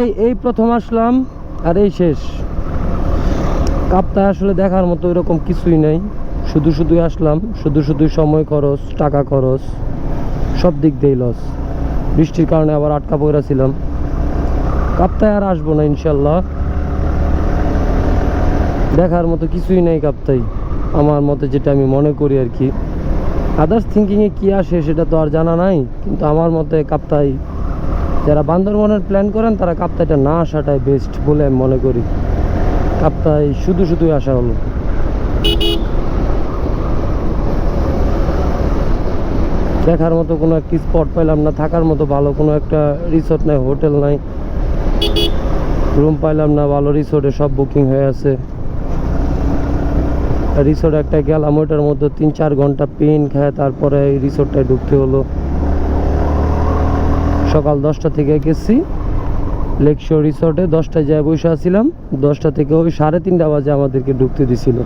কাপ্তায় এই প্রথম আসলাম আর এই শেষ। কাপ্তায় আসলে দেখার মতো এরকম কিছুই নেই। শুধু শুধু আসলাম, শুধু শুধু সময় খরচ, টাকা খরচ, সব দিক দিয়েই লস বৃষ্টির কারণে আবার আটকা পড়েছিলাম কাপ্তায় আর আসব না ইনশাল্লাহ দেখার মতো কিছুই নেই কাপ্তাই আমার মতে যেটা আমি মনে করি আর কি। আদার্স থিঙ্কিংয়ে কী আসে সেটা তো আর জানা নাই, কিন্তু আমার মতে কাপ্তাই যারা বান্দরবনের প্ল্যান করেন, তারা কাপ্তাইটা না আসাটাই বেস্ট বলে আমি মনে করি। কাপ্তাই শুধু শুধুই আসা হলো। দেখার মতো কোনো একটি স্পট পাইলাম না, থাকার মতো ভালো কোনো একটা রিসোর্ট নাই হোটেল নাই। রুম পাইলাম না, ভালো রিসোর্টে সব বুকিং হয়ে আছে। রিসোর্ট একটা গেলাম, ওইটার মধ্যে তিন চার ঘণ্টা পেন খায়, তারপরে এই রিসোর্টটায় ঢুকতে হলো। সকাল দশটা থেকে গেছি লেক শোর রিসোর্টে দশটায় যায় বসে আছিলাম। দশটা থেকে ওই সাড়ে তিনটা বাজে আমাদেরকে ঢুকতে দিছিল।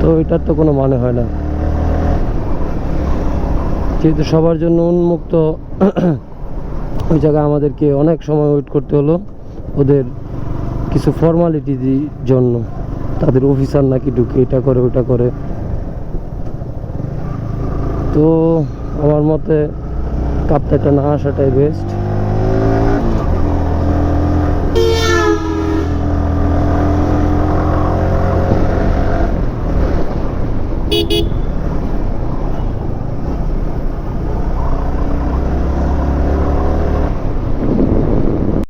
তো এটার তো কোনো মানে হয় না। যেহেতু সবার জন্য উন্মুক্ত, ওই জায়গায় আমাদেরকে অনেক সময় ওয়েট করতে হলো। ওদের কিছু ফর্মালিটির জন্য। তাদের অফিসার নাকি ঢুকে এটা করে, ওটা করে। তো আমার মতে কাপ্তাইটা না আসাটাই বেস্ট